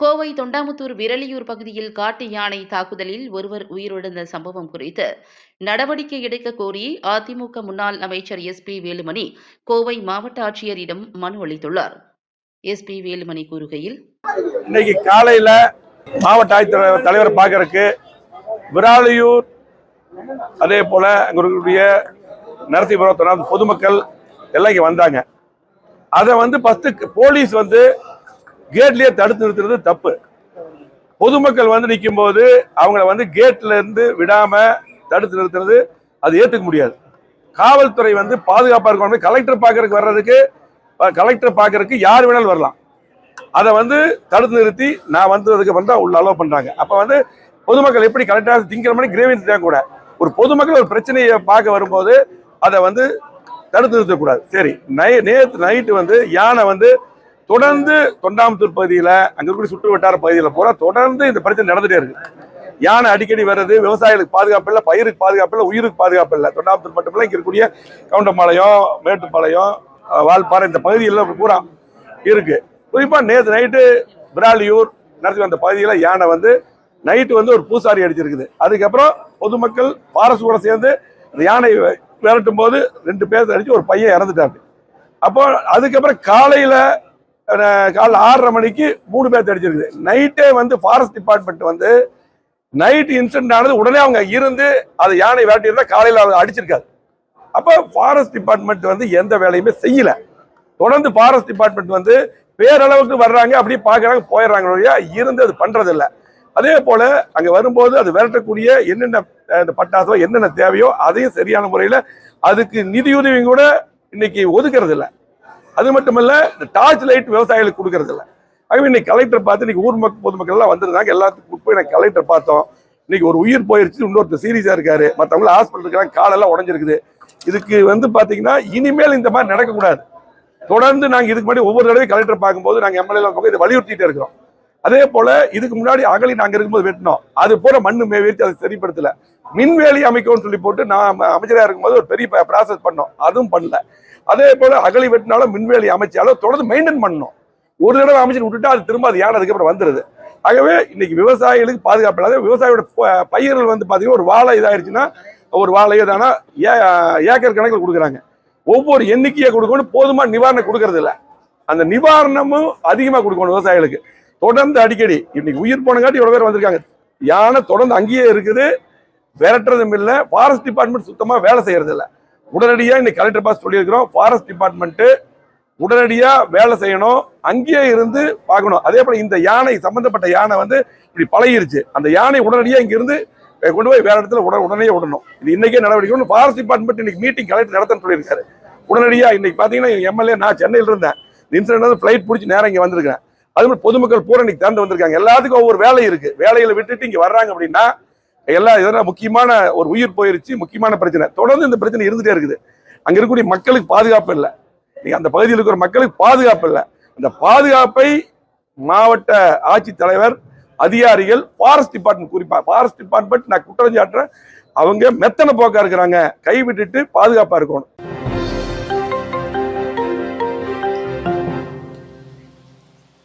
கோவை தொண்டாமுத்தூர் விரலியூர் பகுதியில் காட்டு யானை தாக்குதலில் ஒருவர் உயிரிழந்த சம்பவம் குறித்து நடவடிக்கை எடுக்க கோரி அதிமுக முன்னாள் அமைச்சர் எஸ் பி வேலுமணி கோவை மாவட்ட ஆட்சியரிடம் மனு அளித்துள்ளார். எஸ் பி வேலுமணி கூறுகையில் இன்னைக்கு காலையில மாவட்ட ஆட்சித்தலைவர் தலைவர் பார்க்கறதுக்கு விராலியூர் அதே போல எங்களுடைய இருக்கக்கூடிய பொதுமக்கள் எல்லாம் இங்க வந்தாங்க. அதை வந்து ஃபர்ஸ்ட் போலீஸ் வந்து கேட்லயே தடுத்து நிறுத்துறது தப்பு. பொதுமக்கள் வந்து நிற்கும் போது அவங்கள வந்து கேட்ல இருந்து விடாம தடுத்து நிறுத்துறது அது ஏத்துக்க முடியாது. காவல்துறை வந்து பாதுகாப்பா இருக்கணும். கலெக்டர் பார்க்கறதுக்கு வர்றதுக்கு கலெக்டர் பார்க்கறதுக்கு யார் வேணாலும் வரலாம். அதை வந்து தடுத்து நிறுத்தி நான் வந்ததுக்கு வந்தா உள்ள அலோவ் பண்றாங்க. அப்ப வந்து பொதுமக்கள் எப்படி கலெக்டர் திங்கிற மணி கிரேவியன்ஸ் கூட ஒரு பொதுமக்கள் ஒரு பிரச்சனையை பார்க்க வரும்போது அதை வந்து தடுத்து நிறுத்தக்கூடாது. சரி நை நேற்று நைட்டு வந்து யானை வந்து தொடர்ந்து தொண்டாமுத்தூர் பகுதியில் அங்கே இருக்கக்கூடிய சுற்று வட்டார பகுதியில் பூரா தொடர்ந்து இந்த பிரச்சனை நடந்துட்டே இருக்கு. யானை அடிக்கடி வர்றது விவசாயிகளுக்கு பாதுகாப்பு இல்லை பயிருக்கு பாதுகாப்பு இல்லை உயிருக்கு பாதுகாப்பு இல்லை. தொண்டாமுத்தூர் மட்டும் இல்லை இருக்கக்கூடிய கவுண்டம்பாளையம் மேட்டுப்பாளையம் வால்பாறை இந்த பகுதியில் பூரா இருக்கு. குறிப்பாக நேற்று நைட்டு பிராலியூர் நடத்தி அந்த பகுதியில் யானை வந்து நைட்டு வந்து ஒரு பூசாரி அடிச்சிருக்குது. அதுக்கப்புறம் பொதுமக்கள் பாரசு கூட சேர்ந்து அந்த யானை விரட்டும் போது ரெண்டு பேர் அடித்து ஒரு பையன் இறந்துட்டாரு. அப்போ அதுக்கப்புறம் காலையில் காலைல ஆறரை மணிக்கு மூணு பேர் அடிச்சிருக்குது நைட்டே வந்து ஃபாரஸ்ட் டிபார்ட்மெண்ட் வந்து நைட் இன்சிடென்ட் ஆனது உடனே அவங்க இருந்து அதை யானை விரட்டி காலையில் அவங்க அடிச்சிருக்காது. அப்போ ஃபாரஸ்ட் டிபார்ட்மெண்ட் வந்து எந்த வேலையுமே செய்யல. தொடர்ந்து ஃபாரஸ்ட் டிபார்ட்மெண்ட் வந்து பேரளவுக்கு வர்றாங்க அப்படியே பார்க்குறாங்க போயிடுறாங்க வழியாக இருந்து அது பண்ணுறதில்ல அதே போல் அங்கே வரும்போது அது விரட்டக்கூடிய என்னென்ன இந்த பட்டாசோ என்னென்ன தேவையோ அதையும் சரியான முறையில் அதுக்கு நிதியுதவியும் கூட இன்னைக்கு ஒதுக்குறது அது மட்டுமல்ல இந்த டார்ச் லைட் விவசாயிகளுக்கு கொடுக்கறது இல்லை ஆகவே இன்னைக்கு கலெக்டர் பார்த்து இன்னைக்கு ஊர் மக்கள் பொதுமக்கள் எல்லாம் வந்திருந்தாங்க எல்லாத்துக்கும் போய் நான் கலெக்டர் பார்த்தோம். இன்னைக்கு ஒரு உயிர் போயிருச்சு இன்னொருத்தர் சீரியஸா இருக்காரு. மற்றவங்கள ஹாஸ்பிட்டல் இருக்கிறாங்க காலெல்லாம் உடஞ்சிருக்குது. இதுக்கு வந்து பாத்தீங்கன்னா இனிமேல் இந்த மாதிரி நடக்கக்கூடாது. தொடர்ந்து நாங்கள் இதுக்கு முன்னாடி ஒவ்வொரு தடவை கலெக்டர் பார்க்கும்போது நாங்கள் எம்எல்ஏ பக்கம் இதை வலியுறுத்திட்டே இருக்கிறோம். அதே போல இதுக்கு முன்னாடி அகலி நாங்க இருக்கும்போது வெட்டினோம். அது போல மண்ணு மேவேற்றி அதை சரிப்படுத்தல. மின்வேலி அமைக்கும்னு சொல்லி போட்டு நான் அமைச்சராக இருக்கும்போது ஒரு பெரிய ப்ராசஸ் பண்ணோம். அதுவும் பண்ணல. அதே போல அகலி வெட்டினாலும் மின்வேலி அமைச்சாலும் தொடர்ந்து மெயின்டைன் பண்ணணும் ஒரு தடவை அமைச்சர் விட்டுட்டா அது திரும்ப அது யானை அதுக்கப்புறம் வந்துருது. ஆகவே இன்னைக்கு விவசாயிகளுக்கு பாதுகாப்பு இல்லாத விவசாயியோட ப- பயிர்கள் வந்து பார்த்தீங்கன்னா ஒரு வாழை இதாயிருச்சுன்னா ஒரு வாழையோ தானா ஏக்கர் கணக்கில் கொடுக்குறாங்க. ஒவ்வொரு எண்ணிக்கையை கொடுக்கணும். போதுமா நிவாரணம் கொடுக்கறது இல்லை அந்த நிவாரணமும் அதிகமாக கொடுக்கணும் விவசாயிகளுக்கு. தொடர்ந்து அடிக்கடி. இன்னைக்கு உயிர் போனங்காட்டி இவ்வளோ பேர் வந்திருக்காங்க. யானை தொடர்ந்து அங்கேயே இருக்குது. விரட்டுறதும் இல்லை. ஃபாரஸ்ட் டிபார்ட்மெண்ட் சுத்தமாக வேலை செய்யறது இல்லை உடனடியாக இன்னைக்கு கலெக்டர் பாஸ் சொல்லியிருக்கிறோம். ஃபாரஸ்ட் டிபார்ட்மெண்ட்டு உடனடியாக வேலை செய்யணும். அங்கேயே இருந்து பார்க்கணும். அதே போல் இந்த யானை சம்மந்தப்பட்ட யானை வந்து இப்படி பழகிருச்சு. அந்த யானை உடனடியாக இங்க இருந்து கொண்டு போய் வேற இடத்துல உடனே உடனே விடணும். இது இன்னைக்கே நடவடிக்கை ஃபாரஸ்ட் டிபார்ட்மெண்ட் இன்னைக்கு மீட்டிங் கலெக்டர் நடத்தன்னு சொல்லியிருக்காரு. உடனடியாக இன்னைக்கு பார்த்தீங்கன்னா எம்எல்ஏ நான் சென்னையில் இருந்தேன். இன்சிடென்ட் வந்து ஃப்ளைட் பிடிச்சி நேரம் இங்கே வந்திருக்கேன் அது மாதிரி பொதுமக்கள் பூரா இன்னைக்கு திறந்து வந்திருக்காங்க. எல்லாத்துக்கும் ஒவ்வொரு வேலை இருக்கு. வேலையில விட்டுட்டு இங்க வர்றாங்க அப்படின்னா எல்லா இதெல்லாம் முக்கியமான ஒரு உயிர் போயிருச்சு முக்கியமான பிரச்சனை. தொடர்ந்து இந்த பிரச்சனை இருந்துட்டே இருக்குது. அங்க இருக்கக்கூடிய மக்களுக்கு பாதுகாப்பு இல்லை. நீங்க அந்த பகுதியில் இருக்கிற மக்களுக்கு பாதுகாப்பு இல்லை. அந்த பாதுகாப்பை மாவட்ட ஆட்சித்தலைவர் அதிகாரிகள் ஃபாரஸ்ட் டிபார்ட்மெண்ட் குறிப்பா ஃபாரஸ்ட் டிபார்ட்மெண்ட் நான் குற்றம் சாட்டுறேன். அவங்க மெத்தனை போக்கா இருக்கிறாங்க. கை விட்டுட்டு பாதுகாப்பா இருக்கணும்.